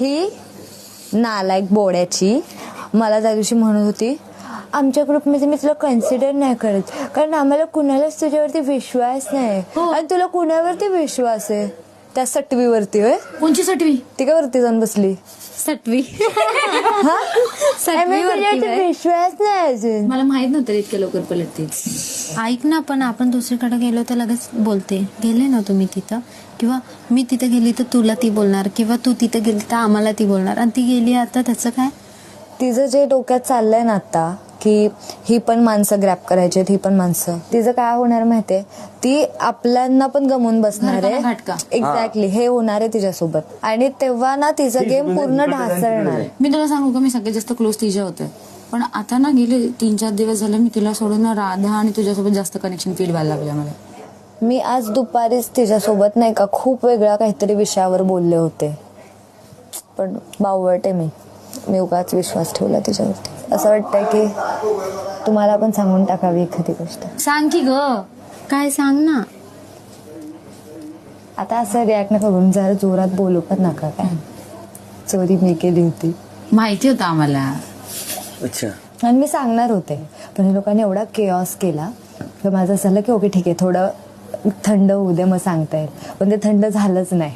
ही नालायक बोड्याची. मला त्या दिवशी म्हणत होती आमच्या ग्रुपमध्ये मी तुला कन्सिडर नाही करत. कारण आम्हाला कुणालाच तुझ्यावरती विश्वास नाही. आणि तुला कुणावरती विश्वास आहे? त्या सटवीवरती होय. कोणची सटवी? ती काय वरती जाऊन बसली? सटवी. हा? तुझ्यावरती काय? विश्वास नाही अजून. मला माहीत नव्हतं रे इतक्या लवकर पलटते ऐक ना पण आपण दुसरीकडे गेलो तर लगेच बोलते. गेले ना तुम्ही तिथं? किंवा मी तिथं गेली तर तुला ती बोलणार किंवा तू तिथं गेली तर आम्हाला ती बोलणार? आणि ती गेली आता त्याचं काय? तिचं जे डोक्यात चाललंय ना आता की ही पण माणसं ग्रॅप करायची ही पण माणसं. तिचं काय होणार माहितीये? ती आपल्यांना पण गमवून बसणार आहे. एक्झॅक्टली हे होणार आहे तिच्यासोबत. आणि तेव्हा ना तिचं गेम पूर्ण ढासळणार. मी तुला सांगू का मी सगळ्यात जास्त क्लोज तिच्या होते पण आता ना गेले तीन चार दिवस झाले मी तिला सोडून ना राधा आणि तुझ्यासोबत जास्त कनेक्शन फील व्हायला लागलं मला. मी आज दुपारीच तिच्यासोबत नाही का खूप वेगळ्या काहीतरी विषयावर बोलले होते. पण बावळटे मी. मी उगाच विश्वास ठेवला तिच्यावरती. असं वाटतंय की तुम्हाला पण सांगून टाकावी एखादी गोष्ट. सांग की ग. काय सांग ना. आता असं रिॲक्ट नका करून जरा जोरात बोलू पण नका काय. चोरी मी केली होती. माहिती होतं आम्हाला. अच्छा. आणि मी सांगणार होते. पण हे लोकांनी एवढा केऑस केला. की माझं असं झालं की ओके ठीक आहे थोडं थंड होऊ दे मग सांगता येईल. पण ते थंड झालंच नाही.